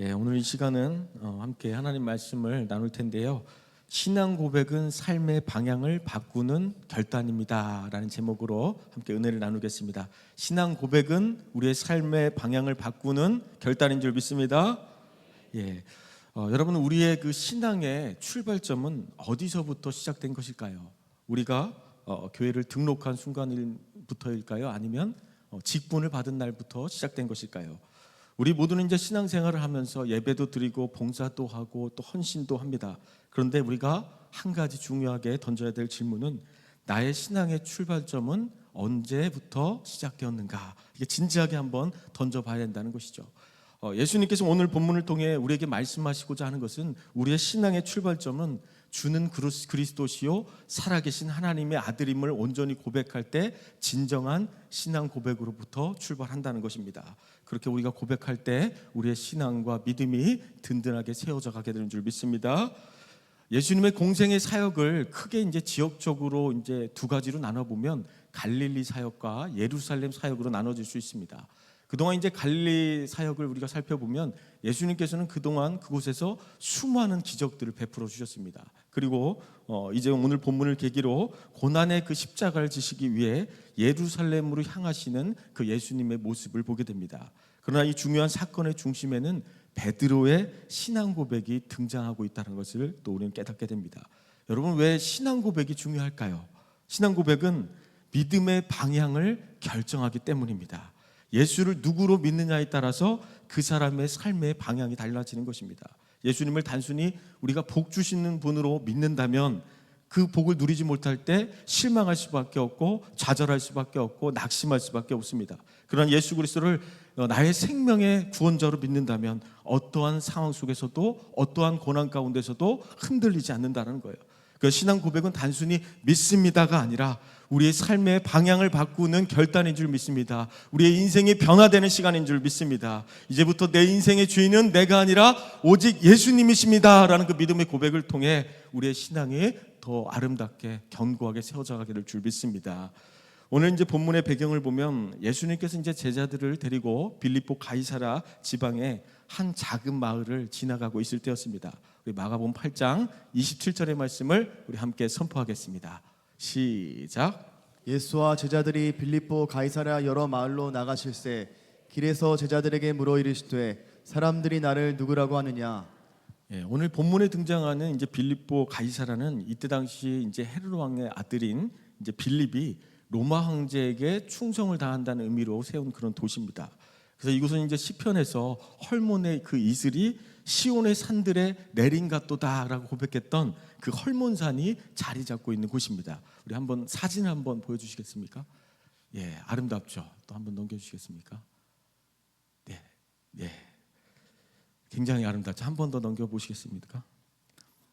예, 오늘 이 시간은 어, 함께 하나님 말씀을 나눌 텐데요. 신앙 고백은 삶의 방향을 바꾸는 결단입니다라는 제목으로 함께 은혜를 나누겠습니다. 신앙 고백은 우리의 삶의 방향을 바꾸는 결단인 줄 믿습니다. 예. 어, 여러분 우리의 그 신앙의 출발점은 어디서부터 시작된 것일까요? 우리가 어, 교회를 등록한 순간부터일까요? 아니면 어, 직분을 받은 날부터 시작된 것일까요? 우리 모두는 이제 신앙생활을 하면서 예배도 드리고 봉사도 하고 또 헌신도 합니다. 그런데 우리가 한 가지 중요하게 던져야 될 질문은 나의 신앙의 출발점은 언제부터 시작되었는가? 이게 진지하게 한번 던져봐야 된다는 것이죠. 어, 예수님께서 오늘 본문을 통해 우리에게 말씀하시고자 하는 것은 우리의 신앙의 출발점은 주는 그리스- 그리스도시요 살아계신 하나님의 아들임을 온전히 고백할 때 진정한 신앙 고백으로부터 출발한다는 것입니다. 그렇게 우리가 고백할 때 우리의 신앙과 믿음이 든든하게 세워져 가게 되는 줄 믿습니다. 예수님의 공생의 사역을 크게 이제 지역적으로 이제 두 가지로 나눠 보면 갈릴리 사역과 예루살렘 사역으로 나눠질 수 있습니다. 그동안 이제 갈릴리 사역을 우리가 살펴보면 예수님께서는 그동안 그곳에서 수많은 기적들을 베풀어 주셨습니다. 그리고 어, 이제 오늘 본문을 계기로 고난의 그 십자가를 지시기 위해 예루살렘으로 향하시는 그 예수님의 모습을 보게 됩니다. 그러나 이 중요한 사건의 중심에는 베드로의 신앙 고백이 등장하고 있다는 것을 또 우리는 깨닫게 됩니다. 여러분 왜 신앙 고백이 중요할까요? 신앙 고백은 믿음의 방향을 결정하기 때문입니다. 예수를 누구로 믿느냐에 따라서 그 사람의 삶의 방향이 달라지는 것입니다. 예수님을 단순히 우리가 복 주시는 분으로 믿는다면 그 복을 누리지 못할 때 실망할 수밖에 없고 좌절할 수밖에 없고 낙심할 수밖에 없습니다. 그러나 예수 그리스도를 어, 나의 생명의 구원자로 믿는다면 어떠한 상황 속에서도 어떠한 고난 가운데서도 흔들리지 않는다는 거예요. 그 신앙 고백은 단순히 믿습니다가 아니라 우리의 삶의 방향을 바꾸는 결단인 줄 믿습니다. 우리의 인생이 변화되는 시간인 줄 믿습니다. 이제부터 내 인생의 주인은 내가 아니라 오직 예수님이십니다라는 그 믿음의 고백을 통해 우리의 신앙이 더 아름답게 견고하게 세워져 될줄 믿습니다. 오늘 이제 본문의 배경을 보면 예수님께서 이제 제자들을 데리고 빌립보 가이사라 지방의 한 작은 마을을 지나가고 있을 때였습니다. 우리 마가복음 8장 27절의 말씀을 우리 함께 선포하겠습니다. 시작. 예수와 제자들이 빌립보 가이사랴 여러 마을로 나가실새 길에서 제자들에게 물어 이르시되 사람들이 나를 누구라고 하느냐 예, 오늘 본문에 등장하는 이제 빌립보 가이사라는 이때 당시 이제 헤르 왕의 아들인 이제 빌립이 로마 황제에게 충성을 다한다는 의미로 세운 그런 도시입니다. 그래서 이곳은 이제 시편에서 헐몬의 그 이슬이 시온의 산들에 내린 같도다라고 고백했던 그 헐몬산이 자리 잡고 있는 곳입니다. 우리 한번 사진 한번 보여주시겠습니까? 예, 아름답죠. 또 한번 넘겨주시겠습니까? 네, 네. 굉장히 아름답죠. 한 번 더 넘겨 보시겠습니까?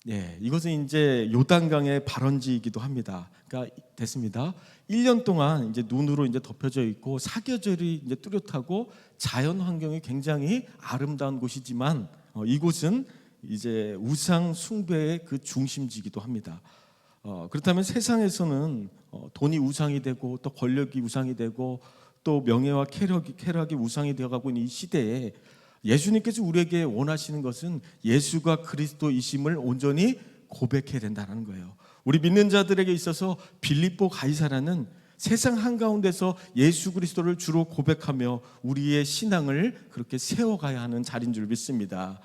예, 이것은 이제 요단강의 발원지이기도 합니다. 그러니까 됐습니다. 1년 동안 이제 눈으로 이제 덮여져 있고 사계절이 이제 뚜렷하고 자연 환경이 굉장히 아름다운 곳이지만 어, 이곳은 이제 우상 숭배의 그 중심지기도 합니다. 어, 그렇다면 세상에서는 어, 돈이 우상이 되고 또 권력이 우상이 되고 또 명예와 쾌락이, 쾌락이 우상이 되어가고 있는 이 시대에 예수님께서 우리에게 원하시는 것은 예수가 그리스도이심을 온전히 고백해야 된다는 거예요. 우리 믿는 자들에게 있어서 빌립보 가이사라는 세상 한가운데서 예수 그리스도를 주로 고백하며 우리의 신앙을 그렇게 세워가야 하는 자리인 줄 믿습니다.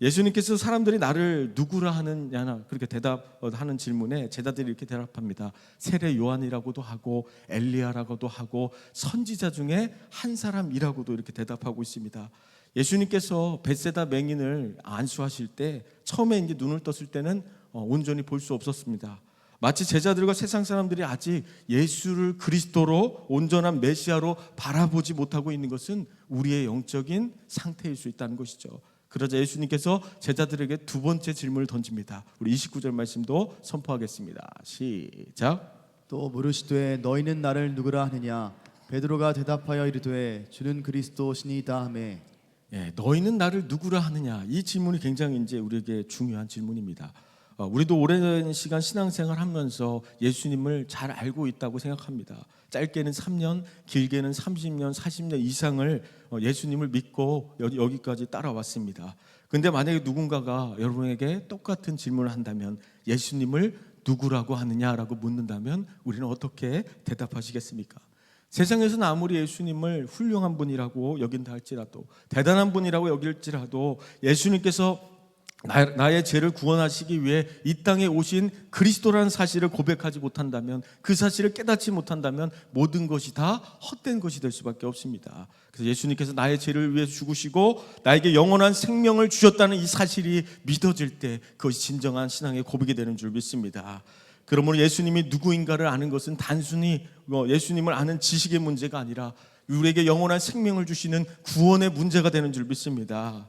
예수님께서 사람들이 나를 누구라 하느냐 그렇게 대답하는 질문에 제자들이 이렇게 대답합니다. 세례 요한이라고도 하고 엘리야라고도 하고 선지자 중에 한 사람이라고도 이렇게 대답하고 있습니다. 예수님께서 벳세다 맹인을 안수하실 때 처음에 이제 눈을 떴을 때는 어, 온전히 볼 수 없었습니다. 마치 제자들과 세상 사람들이 아직 예수를 그리스도로 온전한 메시아로 바라보지 못하고 있는 것은 우리의 영적인 상태일 수 있다는 것이죠. 그러자 예수님께서 제자들에게 두 번째 질문을 던집니다. 우리 29절 말씀도 선포하겠습니다. 시작. 또 물으시되 너희는 나를 누구라 하느냐 베드로가 대답하여 이르되 주는 그리스도시니이다 하매 예, 너희는 나를 누구라 하느냐? 이 질문이 굉장히 이제 우리에게 중요한 질문입니다. 어, 우리도 오랜 시간 신앙생활 하면서 예수님을 잘 알고 있다고 생각합니다. 짧게는 3년, 길게는 30년, 40년 이상을 어, 예수님을 믿고 여- 여기까지 따라왔습니다. 근데 만약에 누군가가 여러분에게 똑같은 질문을 한다면 예수님을 누구라고 하느냐라고 묻는다면 우리는 어떻게 대답하시겠습니까? 세상에서는 아무리 예수님을 훌륭한 분이라고 여긴다 할지라도 대단한 분이라고 여길지라도 예수님께서 나, 나의 죄를 구원하시기 위해 이 땅에 오신 그리스도라는 사실을 고백하지 못한다면 그 사실을 깨닫지 못한다면 모든 것이 다 헛된 것이 될 수밖에 없습니다. 그래서 예수님께서 나의 죄를 위해 죽으시고 나에게 영원한 생명을 주셨다는 이 사실이 믿어질 때 그것이 진정한 신앙의 고백이 되는 줄 믿습니다. 그러므로 예수님이 누구인가를 아는 것은 단순히 뭐 예수님을 아는 지식의 문제가 아니라 우리에게 영원한 생명을 주시는 구원의 문제가 되는 줄 믿습니다.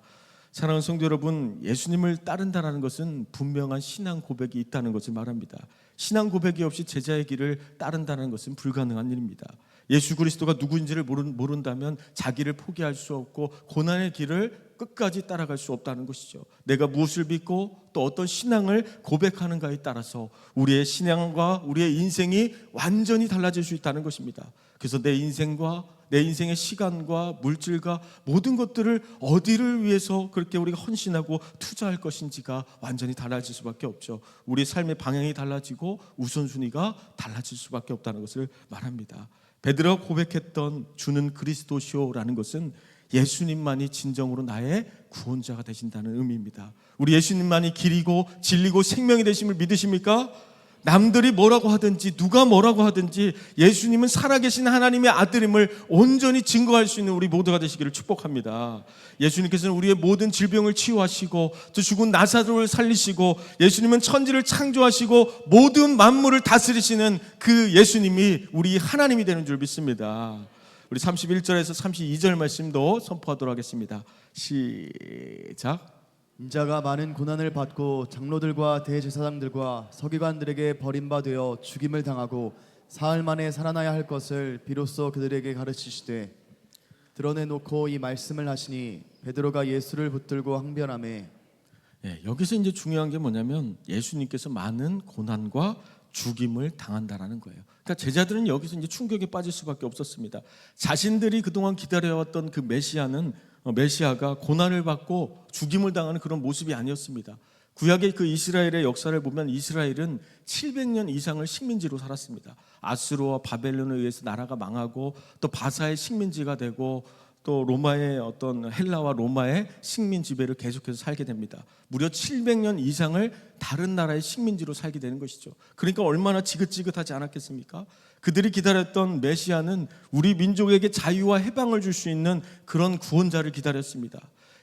사랑하는 성도 여러분, 예수님을 따른다라는 것은 분명한 신앙 고백이 있다는 것을 말합니다. 신앙 고백이 없이 제자의 길을 따른다는 것은 불가능한 일입니다. 예수 그리스도가 누구인지를 모른, 모른다면 자기를 포기할 수 없고 고난의 길을 끝까지 따라갈 수 없다는 것이죠. 내가 무엇을 믿고 또 어떤 신앙을 고백하는가에 따라서 우리의 신앙과 우리의 인생이 완전히 달라질 수 있다는 것입니다. 그래서 내 인생과 내 인생의 시간과 물질과 모든 것들을 어디를 위해서 그렇게 우리가 헌신하고 투자할 것인지가 완전히 달라질 수밖에 없죠. 우리 삶의 방향이 달라지고 우선순위가 달라질 수밖에 없다는 것을 말합니다. 베드로가 고백했던 주는 그리스도시오라는 것은 예수님만이 진정으로 나의 구원자가 되신다는 의미입니다. 우리 예수님만이 길이고 진리고 생명이 되심을 믿으십니까? 남들이 뭐라고 하든지 누가 뭐라고 하든지 예수님은 살아계신 하나님의 아들임을 온전히 증거할 수 있는 우리 모두가 되시기를 축복합니다. 예수님께서는 우리의 모든 질병을 치유하시고 또 죽은 나사로를 살리시고 예수님은 천지를 창조하시고 모든 만물을 다스리시는 그 예수님이 우리 하나님이 되는 줄 믿습니다. 우리 31절에서 32절 말씀도 선포하도록 하겠습니다. 시작. 인자가 많은 고난을 받고 장로들과 대제사장들과 서기관들에게 버림받되어 죽임을 당하고 사흘 만에 살아나야 할 것을 비로소 그들에게 가르치시되 드러내놓고 이 말씀을 하시니 베드로가 예수를 붙들고 항변하매 예, 여기서 이제 중요한 게 뭐냐면 예수님께서 많은 고난과 죽임을 당한다라는 거예요. 그러니까 제자들은 여기서 이제 충격에 빠질 수밖에 없었습니다. 자신들이 그동안 기다려왔던 그 메시아는 어, 메시아가 고난을 받고 죽임을 당하는 그런 모습이 아니었습니다. 구약의 그 이스라엘의 역사를 보면 이스라엘은 700년 이상을 식민지로 살았습니다. 아수르와 바벨론에 의해서 나라가 망하고 또 바사의 식민지가 되고 또 로마의 어떤 헬라와 로마의 식민 지배를 계속해서 살게 됩니다. 무려 700년 이상을 다른 나라의 식민지로 살게 되는 것이죠. 그러니까 얼마나 지긋지긋하지 않았겠습니까? 그들이 기다렸던 메시아는 우리 민족에게 자유와 해방을 줄 수 있는 그런 구원자를 기다렸습니다.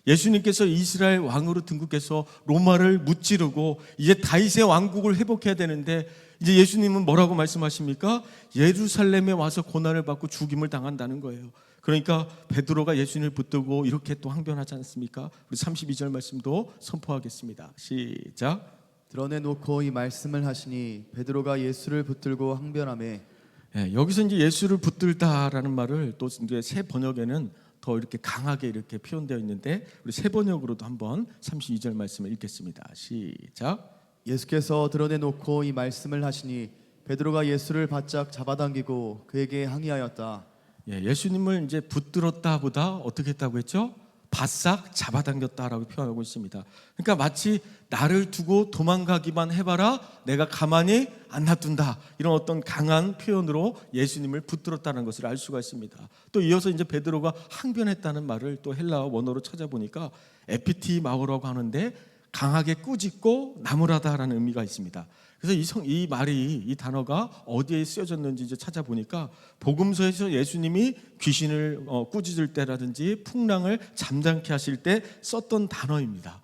예수님께서 이스라엘 왕으로 등극해서 로마를 무찌르고 이제 다윗의 왕국을 회복해야 되는데 이제 예수님은 뭐라고 말씀하십니까? 예루살렘에 와서 고난을 받고 죽임을 당한다는 거예요. 그러니까 베드로가 예수님을 붙들고 이렇게 또 항변하지 않습니까? 우리 32절 말씀도 선포하겠습니다. 시작. 드러내놓고 이 말씀을 하시니 베드로가 예수를 붙들고 항변하매 예, 여기서 이제 예수를 붙들다라는 말을 또 이제 새 번역에는 더 이렇게 강하게 이렇게 표현되어 있는데 우리 새 번역으로도 한번 32절 말씀을 읽겠습니다. 시작. 예수께서 드러내 놓고 이 말씀을 하시니 베드로가 예수를 바짝 잡아당기고 그에게 항의하였다. 예, 예수님을 이제 붙들었다보다 어떻게 했다고 했죠? 바싹 잡아당겼다라고 표현하고 있습니다. 그러니까 마치 나를 두고 도망가기만 해봐라, 내가 가만히 안 놔둔다 이런 어떤 강한 표현으로 예수님을 붙들었다는 것을 알 수가 있습니다. 또 이어서 이제 베드로가 항변했다는 말을 또 헬라어 원어로 찾아보니까 에피티 마오라고 하는데 강하게 꾸짖고 나무라다라는 의미가 있습니다. 그래서 이, 성, 이 말이 이 단어가 어디에 쓰여졌는지 이제 찾아보니까 복음서에서 예수님이 귀신을 어, 꾸짖을 때라든지 풍랑을 잠잠케 하실 때 썼던 단어입니다.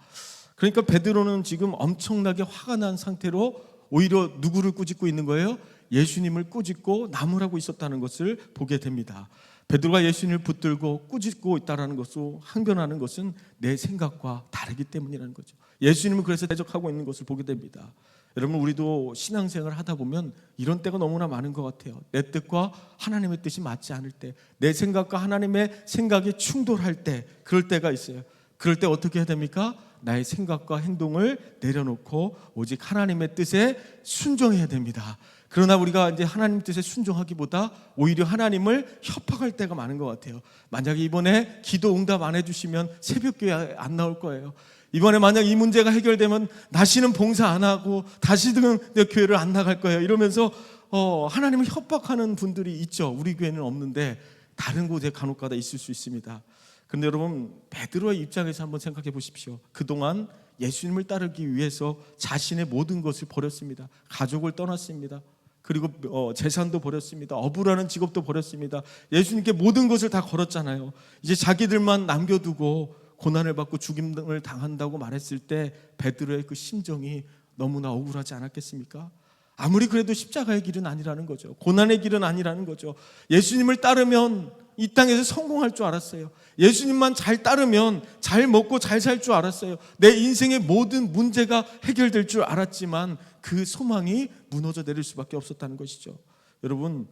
그러니까 베드로는 지금 엄청나게 화가 난 상태로 오히려 누구를 꾸짖고 있는 거예요? 예수님을 꾸짖고 나무라고 있었다는 것을 보게 됩니다. 베드로가 예수님을 붙들고 꾸짖고 있다라는 것으로 항변하는 것은 내 생각과 다르기 때문이라는 거죠. 예수님은 그래서 대적하고 있는 것을 보게 됩니다. 여러분 우리도 신앙생활을 하다 보면 이런 때가 너무나 많은 것 같아요. 내 뜻과 하나님의 뜻이 맞지 않을 때, 내 생각과 하나님의 생각이 충돌할 때, 그럴 때가 있어요. 그럴 때 어떻게 해야 됩니까? 나의 생각과 행동을 내려놓고 오직 하나님의 뜻에 순종해야 됩니다. 그러나 우리가 이제 하나님 뜻에 순종하기보다 오히려 하나님을 협박할 때가 많은 것 같아요. 만약에 이번에 기도 응답 안 해주시면 새벽 교회 안 나올 거예요. 이번에 만약 이 문제가 해결되면 다시는 봉사 안 하고 다시는 내 교회를 안 나갈 거예요. 이러면서 어, 하나님을 협박하는 분들이 있죠. 우리 교회는 없는데 다른 곳에 간혹가다 있을 수 있습니다. 그런데 여러분 베드로의 입장에서 한번 생각해 보십시오. 그동안 예수님을 따르기 위해서 자신의 모든 것을 버렸습니다. 가족을 떠났습니다. 그리고 어, 재산도 버렸습니다. 어부라는 직업도 버렸습니다. 예수님께 모든 것을 다 걸었잖아요. 이제 자기들만 남겨두고 고난을 받고 죽임을 당한다고 말했을 때 베드로의 그 심정이 너무나 억울하지 않았겠습니까? 아무리 그래도 십자가의 길은 아니라는 거죠. 고난의 길은 아니라는 거죠. 예수님을 따르면 이 땅에서 성공할 줄 알았어요. 예수님만 잘 따르면 잘 먹고 잘 살 줄 알았어요. 내 인생의 모든 문제가 해결될 줄 알았지만 그 소망이 무너져 내릴 수밖에 없었다는 것이죠. 여러분,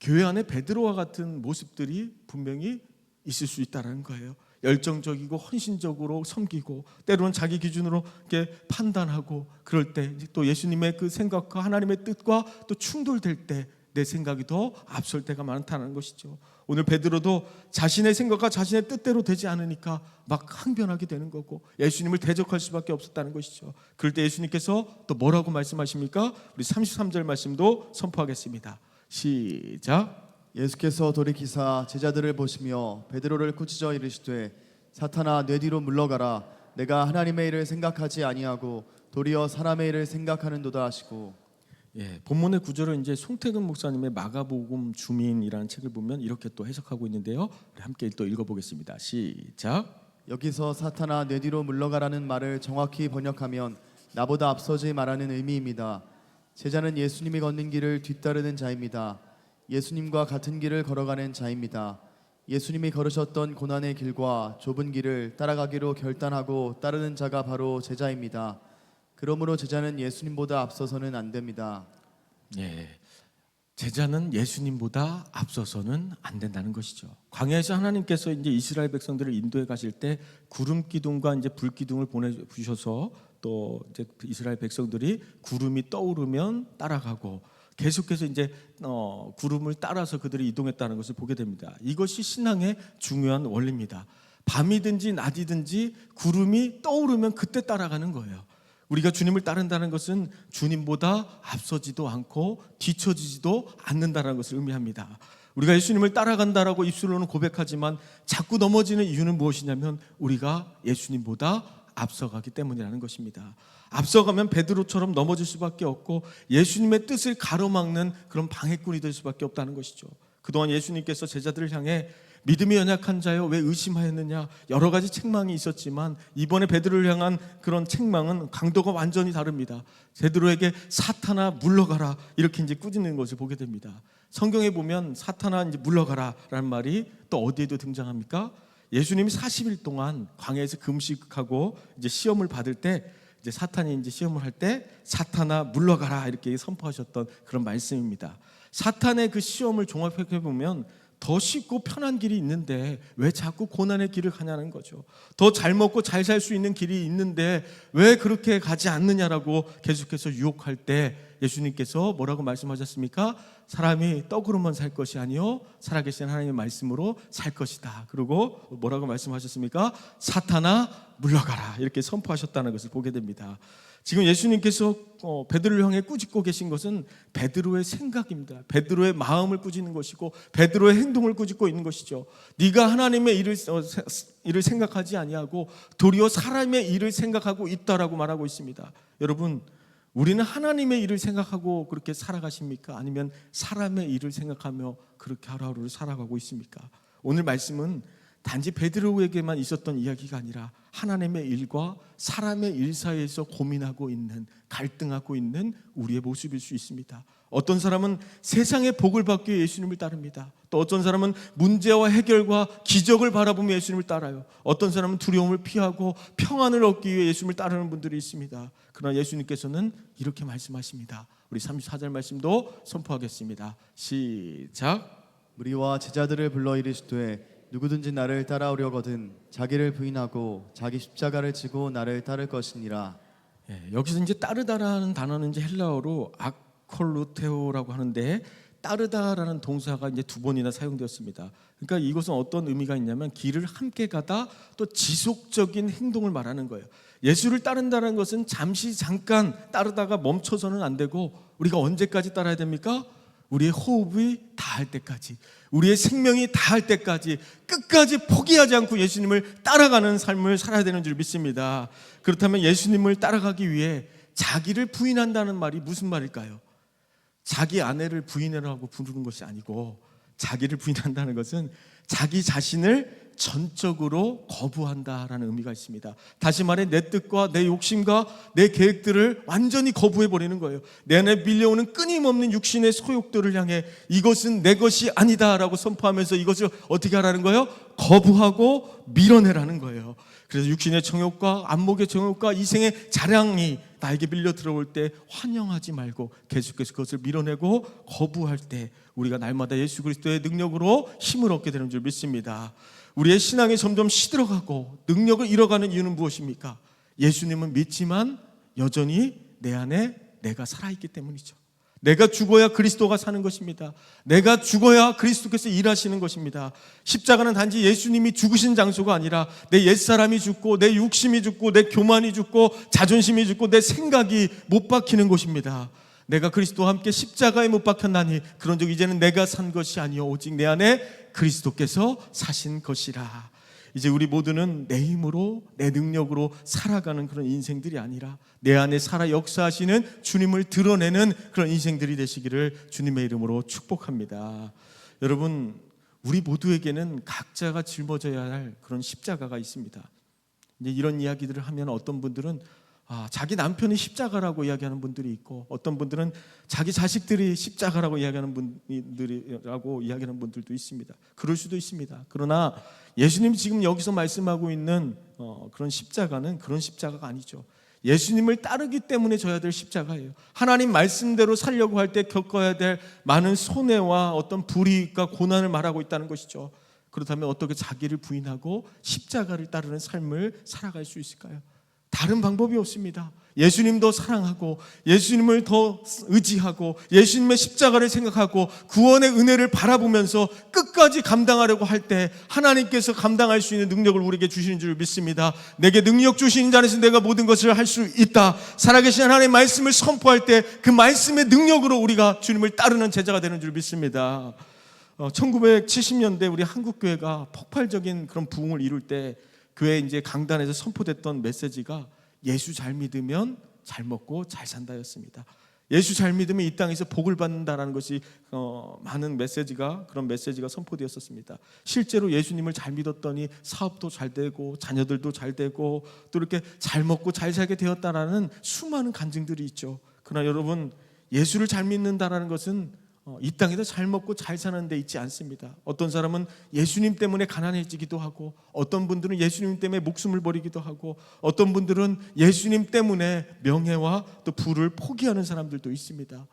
교회 안에 베드로와 같은 모습들이 분명히 있을 수 있다는 거예요. 열정적이고 헌신적으로 섬기고 때로는 자기 기준으로 이렇게 판단하고 그럴 때 또 예수님의 그 생각과 하나님의 뜻과 또 충돌될 때 내 생각이 더 앞설 때가 많다는 것이죠. 오늘 베드로도 자신의 생각과 자신의 뜻대로 되지 않으니까 막 항변하게 되는 거고 예수님을 대적할 수밖에 없었다는 것이죠. 그럴 때 예수님께서 또 뭐라고 말씀하십니까? 우리 33절 말씀도 선포하겠습니다. 시작. 예수께서 돌이키사 제자들을 보시며 베드로를 꾸짖어 이르시되 사탄아 내 뒤로 물러가라 내가 하나님의 일을 생각하지 아니하고 도리어 사람의 일을 생각하는도다 하시고 예, 본문의 구절을 이제 송태근 목사님의 마가복음 주민이라는 책을 보면 이렇게 또 해석하고 있는데요. 함께 또 읽어보겠습니다. 시작. 여기서 사탄아 내 뒤로 물러가라는 말을 정확히 번역하면 나보다 앞서지 말라는 의미입니다. 제자는 예수님이 걷는 길을 뒤따르는 자입니다. 예수님과 같은 길을 걸어가는 자입니다. 예수님이 걸으셨던 고난의 길과 좁은 길을 따라가기로 결단하고 따르는 자가 바로 제자입니다. 그러므로 제자는 예수님보다 앞서서는 안 됩니다. 예. 제자는 예수님보다 앞서서는 안 된다는 것이죠. 광야에서 하나님께서 이제 이스라엘 백성들을 인도해 가실 때 구름 기둥과 이제 불 기둥을 보내 주셔서 또 이제 이스라엘 백성들이 구름이 떠오르면 따라가고 계속해서 이제 어, 구름을 따라서 그들이 이동했다는 것을 보게 됩니다. 이것이 신앙의 중요한 원리입니다. 밤이든지 낮이든지 구름이 떠오르면 그때 따라가는 거예요. 우리가 주님을 따른다는 것은 주님보다 앞서지도 않고 뒤처지지도 않는다는 것을 의미합니다. 우리가 예수님을 따라간다라고 입술로는 고백하지만 자꾸 넘어지는 이유는 무엇이냐면 우리가 예수님보다 앞서가기 때문이라는 것입니다. 앞서가면 베드로처럼 넘어질 수밖에 없고 예수님의 뜻을 가로막는 그런 방해꾼이 될 수밖에 없다는 것이죠. 그동안 예수님께서 제자들을 향해 믿음이 연약한 자여 왜 의심하였느냐 여러 가지 책망이 있었지만 이번에 베드로를 향한 그런 책망은 강도가 완전히 다릅니다. 베드로에게 사탄아 물러가라 이렇게 이제 꾸짖는 것을 보게 됩니다. 성경에 보면 사탄아 이제 물러가라라는 말이 또 어디에도 등장합니까? 예수님이 40일 동안 광야에서 금식하고 이제 시험을 받을 때 이제 사탄이 이제 시험을 할 때 사탄아 물러가라 이렇게 선포하셨던 그런 말씀입니다. 사탄의 그 시험을 종합해 보면 더 쉽고 편한 길이 있는데 왜 자꾸 고난의 길을 가냐는 거죠. 더 잘 먹고 잘 살 수 있는 길이 있는데 왜 그렇게 가지 않느냐라고 계속해서 유혹할 때 예수님께서 뭐라고 말씀하셨습니까? 사람이 떡으로만 살 것이 아니요 살아계신 하나님의 말씀으로 살 것이다. 그리고 뭐라고 말씀하셨습니까? 사탄아 물러가라 이렇게 선포하셨다는 것을 보게 됩니다. 지금 예수님께서 어, 베드로를 향해 꾸짖고 계신 것은 베드로의 생각입니다. 베드로의 마음을 꾸짖는 것이고 베드로의 행동을 꾸짖고 있는 것이죠. 네가 하나님의 일을 어, 세- 일을 생각하지 아니하고 도리어 사람의 일을 생각하고 있다라고 말하고 있습니다. 여러분 우리는 하나님의 일을 생각하고 그렇게 살아가십니까? 아니면 사람의 일을 생각하며 그렇게 하루하루를 살아가고 있습니까? 오늘 말씀은 단지 베드로에게만 있었던 이야기가 아니라 하나님의 일과 사람의 일 사이에서 고민하고 있는 갈등하고 있는 우리의 모습일 수 있습니다. 어떤 사람은 세상의 복을 받기 위해 예수님을 따릅니다. 또 어떤 사람은 문제와 해결과 기적을 바라보며 예수님을 따라요. 어떤 사람은 두려움을 피하고 평안을 얻기 위해 예수님을 따르는 분들이 있습니다. 그러나 예수님께서는 이렇게 말씀하십니다. 우리 34절 말씀도 선포하겠습니다. 시작. 무리와 제자들을 불러 이르시되 누구든지 나를 따라오려거든 자기를 부인하고 자기 십자가를 지고 나를 따를 것이니라. 예, 여기서 이제 따르다라는 단어는 이제 헬라어로 아콜루테오라고 하는데 따르다라는 동사가 이제 두 번이나 사용되었습니다. 그러니까 이것은 어떤 의미가 있냐면 길을 함께 가다 또 지속적인 행동을 말하는 거예요. 예수를 따른다는 것은 잠시 잠깐 따르다가 멈춰서는 안 되고 우리가 언제까지 따라야 됩니까? 우리의 호흡이 다할 때까지, 우리의 생명이 다할 때까지 끝까지 포기하지 않고 예수님을 따라가는 삶을 살아야 되는 줄 믿습니다. 그렇다면 예수님을 따라가기 위해 자기를 부인한다는 말이 무슨 말일까요? 자기 아내를 부인하라고 부르는 것이 아니고 자기를 부인한다는 것은 자기 자신을 전적으로 거부한다라는 의미가 있습니다. 다시 말해 내 뜻과 내 욕심과 내 계획들을 완전히 거부해 버리는 거예요. 내 안에 밀려오는 끊임없는 육신의 소욕들을 향해 이것은 내 것이 아니다라고 선포하면서 이것을 어떻게 하라는 거예요? 거부하고 밀어내라는 거예요. 그래서 육신의 정욕과 안목의 정욕과 이생의 자랑이 나에게 밀려 들어올 때 환영하지 말고 계속해서 그것을 밀어내고 거부할 때 우리가 날마다 예수 그리스도의 능력으로 힘을 얻게 되는 줄 믿습니다. 우리의 신앙이 점점 시들어가고 능력을 잃어가는 이유는 무엇입니까? 예수님은 믿지만 여전히 내 안에 내가 살아있기 때문이죠. 내가 죽어야 그리스도가 사는 것입니다. 내가 죽어야 그리스도께서 일하시는 것입니다. 십자가는 단지 예수님이 죽으신 장소가 아니라 내 옛사람이 죽고 내 욕심이 죽고 내 교만이 죽고 자존심이 죽고 내 생각이 못 박히는 곳입니다. 내가 그리스도와 함께 십자가에 못 박혔나니 그런 즉 이제는 내가 산 것이 아니요 오직 내 안에 그리스도께서 사신 것이라. 이제 우리 모두는 내 힘으로 내 능력으로 살아가는 그런 인생들이 아니라 내 안에 살아 역사하시는 주님을 드러내는 그런 인생들이 되시기를 주님의 이름으로 축복합니다. 여러분 우리 모두에게는 각자가 짊어져야 할 그런 십자가가 있습니다. 이제 이런 이야기들을 하면 어떤 분들은 아, 자기 남편이 십자가라고 이야기하는 분들이 있고 어떤 분들은 자기 자식들이 십자가라고 이야기하는 분들이라고 이야기하는 분들도 있습니다. 그럴 수도 있습니다. 그러나 예수님이 지금 여기서 말씀하고 있는 어, 그런 십자가는 그런 십자가가 아니죠. 예수님을 따르기 때문에 져야 될 십자가예요. 하나님 말씀대로 살려고 할 때 겪어야 될 많은 손해와 어떤 불이익과 고난을 말하고 있다는 것이죠. 그렇다면 어떻게 자기를 부인하고 십자가를 따르는 삶을 살아갈 수 있을까요? 다른 방법이 없습니다. 예수님 더 사랑하고 예수님을 더 의지하고 예수님의 십자가를 생각하고 구원의 은혜를 바라보면서 끝까지 감당하려고 할 때 하나님께서 감당할 수 있는 능력을 우리에게 주시는 줄 믿습니다. 내게 능력 주시는 자에서 내가 모든 것을 할 수 있다. 살아계신 하나님의 말씀을 선포할 때 그 말씀의 능력으로 우리가 주님을 따르는 제자가 되는 줄 믿습니다. 어, 1970년대 우리 한국 교회가 폭발적인 그런 부흥을 이룰 때 교회 이제 강단에서 선포됐던 메시지가 예수 잘 믿으면 잘 먹고 잘 산다였습니다. 예수 잘 믿으면 이 땅에서 복을 받는다라는 것이 어, 많은 메시지가 그런 메시지가 선포되었었습니다. 실제로 예수님을 잘 믿었더니 사업도 잘 되고 자녀들도 잘 되고 또 이렇게 잘 먹고 잘 살게 되었다라는 수많은 간증들이 있죠. 그러나 여러분 예수를 잘 믿는다라는 것은 어, 이 땅에서 잘 먹고 잘 사는 데 있지 않습니다. 어떤 사람은 예수님 때문에 가난해지기도 하고 어떤 분들은 예수님 때문에 목숨을 버리기도 하고 어떤 분들은 예수님 때문에 명예와 또 부를 포기하는 사람들도 있습니다.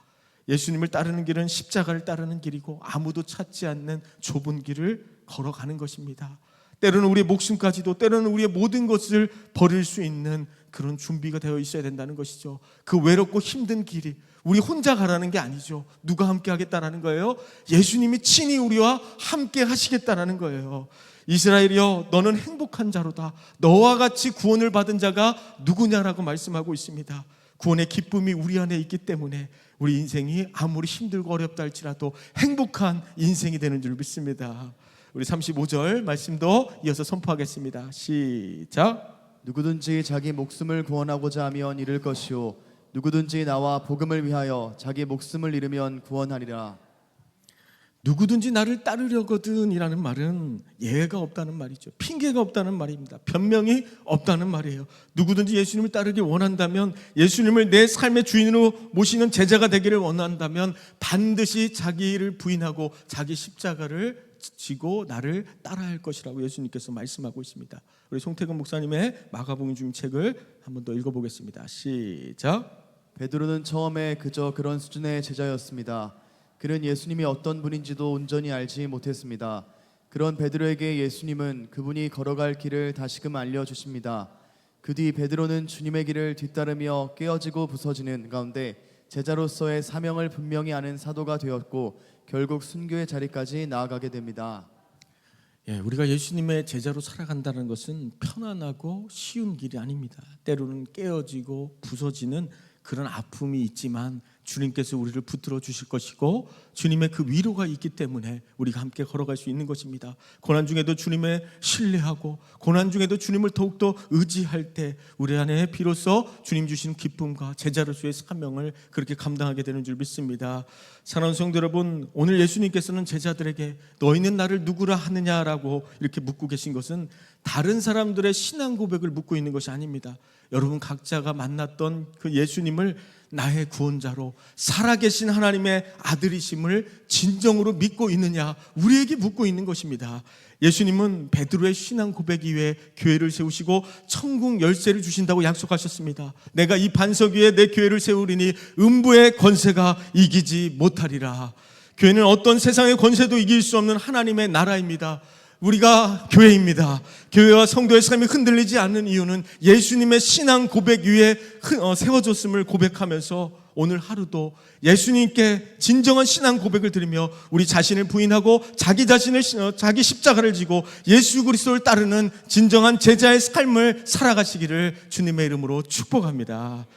예수님을 따르는 길은 십자가를 따르는 길이고 아무도 찾지 않는 좁은 길을 걸어가는 것입니다. 때로는 우리의 목숨까지도 때로는 우리의 모든 것을 버릴 수 있는 그런 준비가 되어 있어야 된다는 것이죠. 그 외롭고 힘든 길이 우리 혼자 가라는 게 아니죠. 누가 함께 하겠다라는 거예요? 예수님이 친히 우리와 함께 하시겠다라는 거예요. 이스라엘이여 너는 행복한 자로다. 너와 같이 구원을 받은 자가 누구냐라고 말씀하고 있습니다. 구원의 기쁨이 우리 안에 있기 때문에 우리 인생이 아무리 힘들고 어렵다 할지라도 행복한 인생이 되는 줄 믿습니다. 우리 35절 말씀도 이어서 선포하겠습니다. 시작. 누구든지 자기 목숨을 구원하고자 하면 잃을 것이요 누구든지 나와 복음을 위하여 자기 목숨을 잃으면 구원하리라. 누구든지 나를 따르려거든이라는 말은 예외가 없다는 말이죠. 핑계가 없다는 말입니다. 변명이 없다는 말이에요. 누구든지 예수님을 따르길 원한다면 예수님을 내 삶의 주인으로 모시는 제자가 되기를 원한다면 반드시 자기를 부인하고 자기 십자가를 지고 나를 따라할 것이라고 예수님께서 말씀하고 있습니다. 우리 송태근 목사님의 마가복음 중임 책을 한번 더 읽어보겠습니다. 시작. 베드로는 처음에 그저 그런 수준의 제자였습니다. 그는 예수님이 어떤 분인지도 온전히 알지 못했습니다. 그런 베드로에게 예수님은 그분이 걸어갈 길을 다시금 알려 주십니다. 그 뒤 베드로는 주님의 길을 뒤따르며 깨어지고 부서지는 가운데 제자로서의 사명을 분명히 아는 사도가 되었고 결국 순교의 자리까지 나아가게 됩니다. 예, 우리가 예수님의 제자로 살아간다는 것은 편안하고 쉬운 길이 아닙니다. 때로는 깨어지고 부서지는 그런 아픔이 있지만 주님께서 우리를 붙들어 주실 것이고 주님의 그 위로가 있기 때문에 우리가 함께 걸어갈 수 있는 것입니다. 고난 중에도 주님의 신뢰하고 고난 중에도 주님을 더욱더 의지할 때 우리 안에 비로소 주님 주신 기쁨과 제자로서의 사명을 그렇게 감당하게 되는 줄 믿습니다. 사랑하는 성도 여러분, 오늘 예수님께서는 제자들에게 너희는 나를 누구라 하느냐라고 이렇게 묻고 계신 것은 다른 사람들의 신앙 고백을 묻고 있는 것이 아닙니다. 여러분 각자가 만났던 그 예수님을 나의 구원자로 살아계신 하나님의 아들이심을 진정으로 믿고 있느냐 우리에게 묻고 있는 것입니다. 예수님은 베드로의 신앙 고백 이외에 교회를 세우시고 천국 열쇠를 주신다고 약속하셨습니다. 내가 이 반석 위에 내 교회를 세우리니 음부의 권세가 이기지 못하리라. 교회는 어떤 세상의 권세도 이길 수 없는 하나님의 나라입니다. 우리가 교회입니다. 교회와 성도의 삶이 흔들리지 않는 이유는 예수님의 신앙 고백 위에 흔- 어, 세워졌음을 고백하면서 오늘 하루도 예수님께 진정한 신앙 고백을 드리며 우리 자신을 부인하고 자기 자신을 시- 어, 자기 십자가를 지고 예수 그리스도를 따르는 진정한 제자의 삶을 살아가시기를 주님의 이름으로 축복합니다.